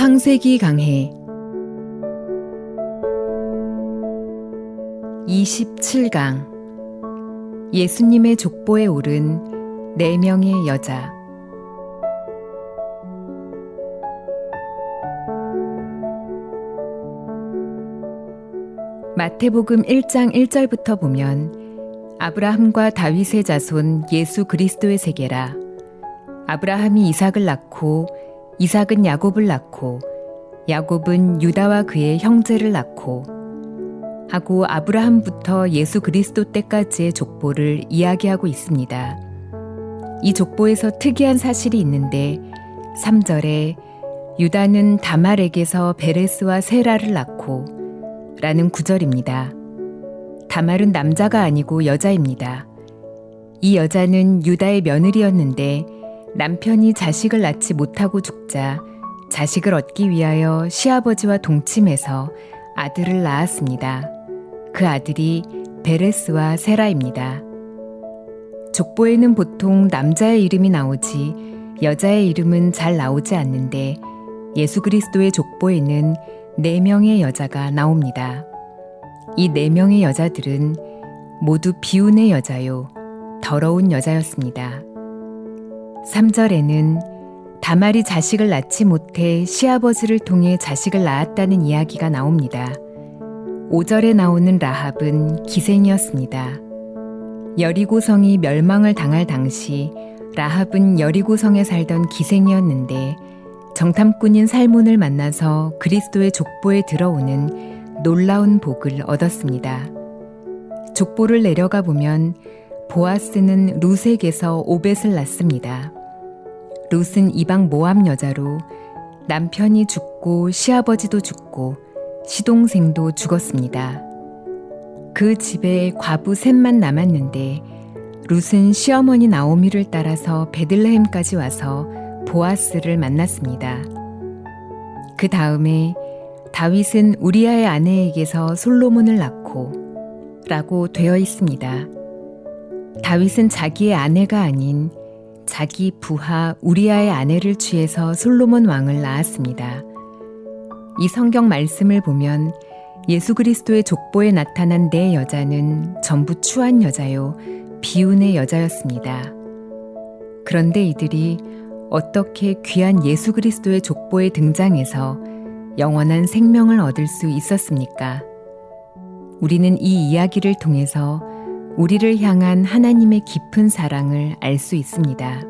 창세기 강해. 27강. 예수님의 족보에 오른 4명의 여자. 마태복음 1장 1절부터 보면 아브라함과 다윗의 자손 예수 그리스도의 세계라. 아브라함이 이삭을 낳고 이삭은 야곱을 낳고 야곱은 유다와 그의 형제를 낳고 하고 아브라함부터 예수 그리스도 때까지의 족보를 이야기하고 있습니다. 이 족보에서 특이한 사실이 있는데 3절에 유다는 다말에게서 베레스와 세라를 낳고 라는 구절입니다. 다말은 남자가 아니고 여자입니다. 이 여자는 유다의 며느리였는데 남편이 자식을 낳지 못하고 죽자 자식을 얻기 위하여 시아버지와 동침해서 아들을 낳았습니다. 그 아들이 베레스와 세라입니다. 족보에는 보통 남자의 이름이 나오지 여자의 이름은 잘 나오지 않는데 예수 그리스도의 족보에는 네 명의 여자가 나옵니다. 이 네 명의 여자들은 모두 비운의 여자요, 더러운 여자였습니다. 3절에는 다말이 자식을 낳지 못해 시아버지를 통해 자식을 낳았다는 이야기가 나옵니다. 5절에 나오는 라합은 기생이었습니다. 여리고성이 멸망을 당할 당시 라합은 여리고성에 살던 기생이었는데 정탐꾼인 살몬을 만나서 그리스도의 족보에 들어오는 놀라운 복을 얻었습니다. 족보를 내려가 보면 보아스는 룻에게서 오벳을 낳습니다. 룻은 이방 모함 여자로 남편이 죽고 시아버지도 죽고 시동생도 죽었습니다. 그 집에 과부 셋만 남았는데 룻은 시어머니 나오미를 따라서 베들레헴까지 와서 보아스를 만났습니다. 그 다음에 다윗은 우리아의 아내에게서 솔로몬을 낳고 라고 되어 있습니다. 다윗은 자기의 아내가 아닌 자기 부하 우리아의 아내를 취해서 솔로몬 왕을 낳았습니다. 이 성경 말씀을 보면 예수 그리스도의 족보에 나타난 네 여자는 전부 추한 여자요, 비운의 여자였습니다. 그런데 이들이 어떻게 귀한 예수 그리스도의 족보에 등장해서 영원한 생명을 얻을 수 있었습니까? 우리는 이 이야기를 통해서 우리를 향한 하나님의 깊은 사랑을 알 수 있습니다.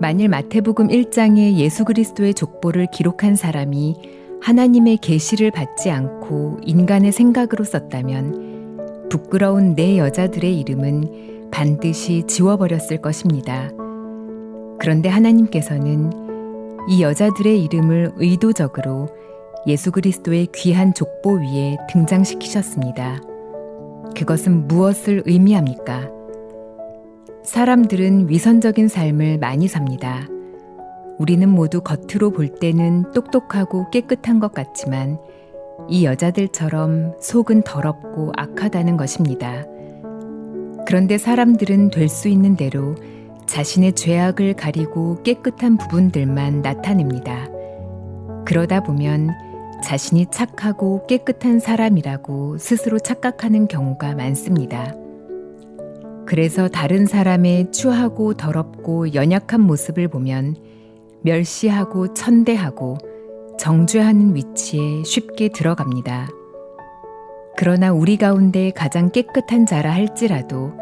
만일 마태복음 1장에 예수 그리스도의 족보를 기록한 사람이 하나님의 계시를 받지 않고 인간의 생각으로 썼다면 부끄러운 네 여자들의 이름은 반드시 지워버렸을 것입니다. 그런데 하나님께서는 이 여자들의 이름을 의도적으로 예수 그리스도의 귀한 족보 위에 등장시키셨습니다. 그것은 무엇을 의미합니까? 사람들은 위선적인 삶을 많이 삽니다. 우리는 모두 겉으로 볼 때는 똑똑하고 깨끗한 것 같지만 이 여자들처럼 속은 더럽고 악하다는 것입니다. 그런데 사람들은 될 수 있는 대로 자신의 죄악을 가리고 깨끗한 부분들만 나타냅니다. 그러다 보면 자신이 착하고 깨끗한 사람이라고 스스로 착각하는 경우가 많습니다. 그래서 다른 사람의 추하고 더럽고 연약한 모습을 보면 멸시하고 천대하고 정죄하는 위치에 쉽게 들어갑니다. 그러나 우리 가운데 가장 깨끗한 자라 할지라도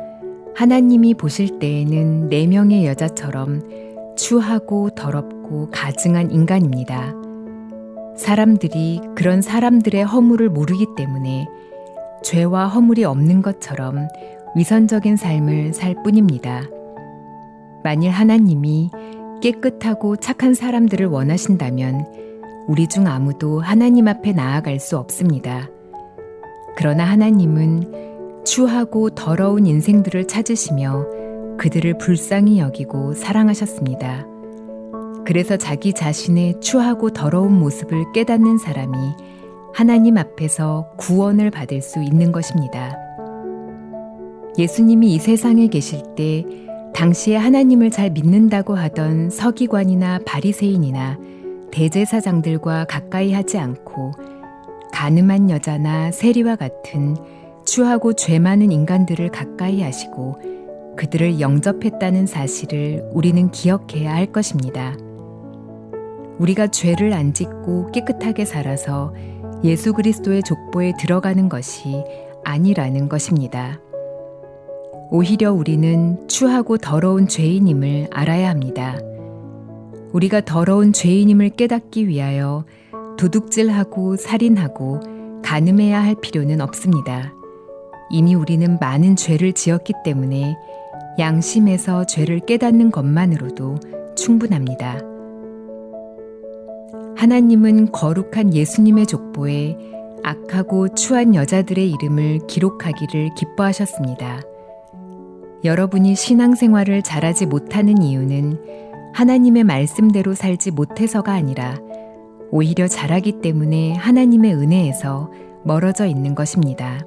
하나님이 보실 때에는 네 명의 여자처럼 추하고 더럽고 가증한 인간입니다. 사람들이 그런 사람들의 허물을 모르기 때문에 죄와 허물이 없는 것처럼 위선적인 삶을 살 뿐입니다. 만일 하나님이 깨끗하고 착한 사람들을 원하신다면 우리 중 아무도 하나님 앞에 나아갈 수 없습니다. 그러나 하나님은 추하고 더러운 인생들을 찾으시며 그들을 불쌍히 여기고 사랑하셨습니다. 그래서 자기 자신의 추하고 더러운 모습을 깨닫는 사람이 하나님 앞에서 구원을 받을 수 있는 것입니다. 예수님이 이 세상에 계실 때 당시에 하나님을 잘 믿는다고 하던 서기관이나 바리새인이나 대제사장들과 가까이 하지 않고 가늠한 여자나 세리와 같은 추하고 죄 많은 인간들을 가까이 하시고 그들을 영접했다는 사실을 우리는 기억해야 할 것입니다. 우리가 죄를 안 짓고 깨끗하게 살아서 예수 그리스도의 족보에 들어가는 것이 아니라는 것입니다. 오히려 우리는 추하고 더러운 죄인임을 알아야 합니다. 우리가 더러운 죄인임을 깨닫기 위하여 도둑질하고 살인하고 가늠해야 할 필요는 없습니다. 이미 우리는 많은 죄를 지었기 때문에 양심에서 죄를 깨닫는 것만으로도 충분합니다. 하나님은 거룩한 예수님의 족보에 악하고 추한 여자들의 이름을 기록하기를 기뻐하셨습니다. 여러분이 신앙생활을 잘하지 못하는 이유는 하나님의 말씀대로 살지 못해서가 아니라 오히려 잘하기 때문에 하나님의 은혜에서 멀어져 있는 것입니다.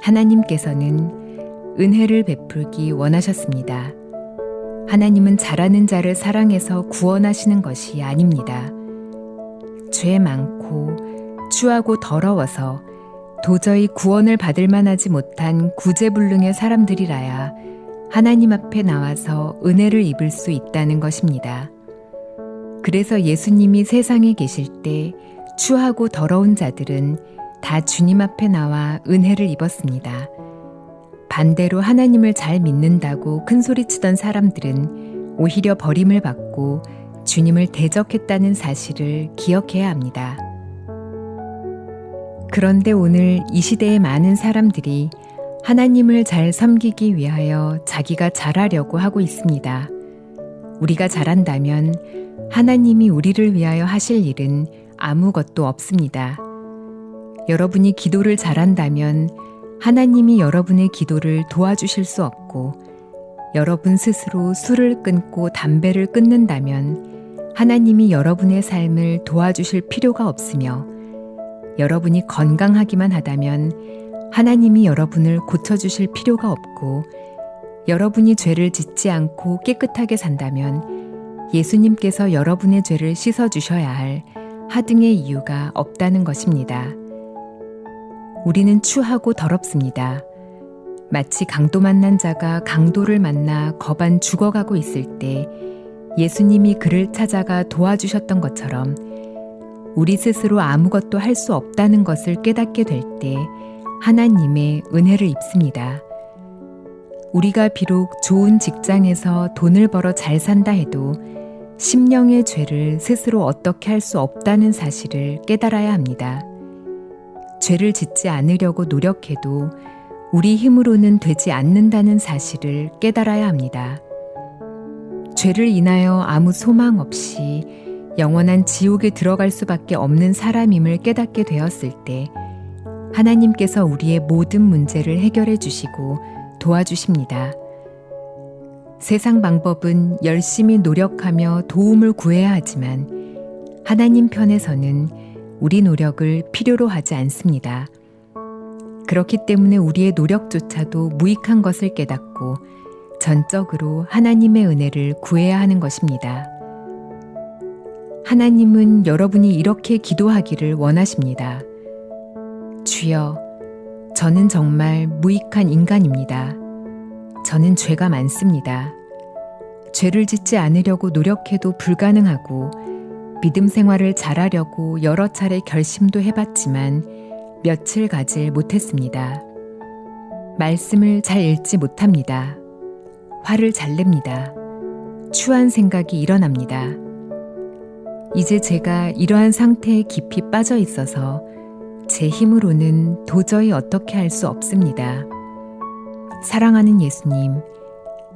하나님께서는 은혜를 베풀기 원하셨습니다. 하나님은 잘하는 자를 사랑해서 구원하시는 것이 아닙니다. 죄 많고 추하고 더러워서 도저히 구원을 받을 만하지 못한 구제불능의 사람들이라야 하나님 앞에 나와서 은혜를 입을 수 있다는 것입니다. 그래서 예수님이 세상에 계실 때 추하고 더러운 자들은 다 주님 앞에 나와 은혜를 입었습니다. 반대로 하나님을 잘 믿는다고 큰 소리치던 사람들은 오히려 버림을 받고 주님을 대적했다는 사실을 기억해야 합니다. 그런데 오늘 이 시대의 많은 사람들이 하나님을 잘 섬기기 위하여 자기가 잘하려고 하고 있습니다. 우리가 잘한다면 하나님이 우리를 위하여 하실 일은 아무것도 없습니다. 여러분이 기도를 잘한다면 하나님이 여러분의 기도를 도와주실 수 없고 여러분 스스로 술을 끊고 담배를 끊는다면 하나님이 여러분의 삶을 도와주실 필요가 없으며 여러분이 건강하기만 하다면 하나님이 여러분을 고쳐주실 필요가 없고 여러분이 죄를 짓지 않고 깨끗하게 산다면 예수님께서 여러분의 죄를 씻어주셔야 할 하등의 이유가 없다는 것입니다. 우리는 추하고 더럽습니다. 마치 강도 만난 자가 강도를 만나 거반 죽어가고 있을 때 예수님이 그를 찾아가 도와주셨던 것처럼 우리 스스로 아무것도 할 수 없다는 것을 깨닫게 될 때 하나님의 은혜를 입습니다. 우리가 비록 좋은 직장에서 돈을 벌어 잘 산다 해도 심령의 죄를 스스로 어떻게 할 수 없다는 사실을 깨달아야 합니다. 죄를 짓지 않으려고 노력해도 우리 힘으로는 되지 않는다는 사실을 깨달아야 합니다. 죄를 인하여 아무 소망 없이 영원한 지옥에 들어갈 수밖에 없는 사람임을 깨닫게 되었을 때 하나님께서 우리의 모든 문제를 해결해 주시고 도와주십니다. 세상 방법은 열심히 노력하며 도움을 구해야 하지만 하나님 편에서는 우리 노력을 필요로 하지 않습니다. 그렇기 때문에 우리의 노력조차도 무익한 것을 깨닫고 전적으로 하나님의 은혜를 구해야 하는 것입니다. 하나님은 여러분이 이렇게 기도하기를 원하십니다. 주여, 저는 정말 무익한 인간입니다. 저는 죄가 많습니다. 죄를 짓지 않으려고 노력해도 불가능하고 믿음 생활을 잘하려고 여러 차례 결심도 해봤지만 며칠 가질 못했습니다. 말씀을 잘 읽지 못합니다. 화를 잘 냅니다. 추한 생각이 일어납니다. 이제 제가 이러한 상태에 깊이 빠져 있어서 제 힘으로는 도저히 어떻게 할 수 없습니다. 사랑하는 예수님,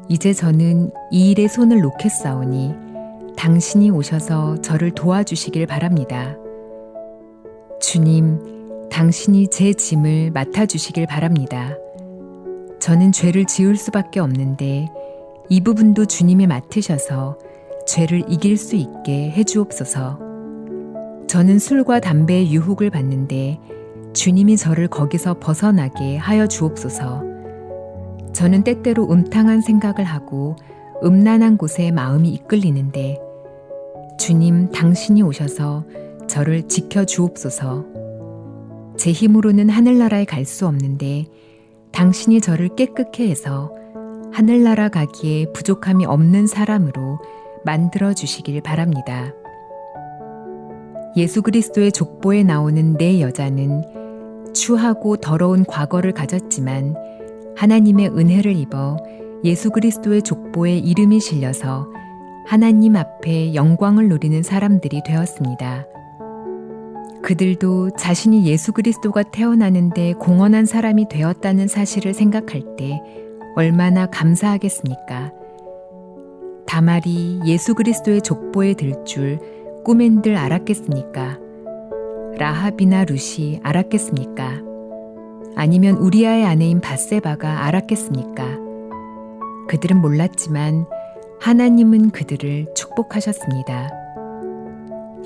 이제 저는 이 일에 손을 놓겠사오니 당신이 오셔서 저를 도와주시길 바랍니다. 주님, 당신이 제 짐을 맡아주시길 바랍니다. 저는 죄를 지을 수밖에 없는데 이 부분도 주님이 맡으셔서 죄를 이길 수 있게 해주옵소서. 저는 술과 담배의 유혹을 받는데 주님이 저를 거기서 벗어나게 하여 주옵소서. 저는 때때로 음탕한 생각을 하고 음란한 곳에 마음이 이끌리는데 주님, 당신이 오셔서 저를 지켜 주옵소서. 제 힘으로는 하늘나라에 갈 수 없는데 당신이 저를 깨끗게 해서 하늘나라 가기에 부족함이 없는 사람으로 만들어 주시길 바랍니다. 예수 그리스도의 족보에 나오는 네 여자는 추하고 더러운 과거를 가졌지만 하나님의 은혜를 입어 예수 그리스도의 족보에 이름이 실려서 하나님 앞에 영광을 누리는 사람들이 되었습니다. 그들도 자신이 예수 그리스도가 태어나는데 공헌한 사람이 되었다는 사실을 생각할 때 얼마나 감사하겠습니까? 다말이 예수 그리스도의 족보에 들 줄 꿈엔들 알았겠습니까? 라합이나 룻이 알았겠습니까? 아니면 우리아의 아내인 바세바가 알았겠습니까? 그들은 몰랐지만 하나님은 그들을 축복하셨습니다.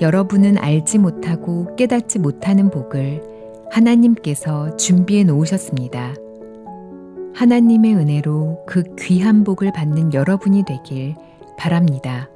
여러분은 알지 못하고 깨닫지 못하는 복을 하나님께서 준비해 놓으셨습니다. 하나님의 은혜로 그 귀한 복을 받는 여러분이 되길 바랍니다.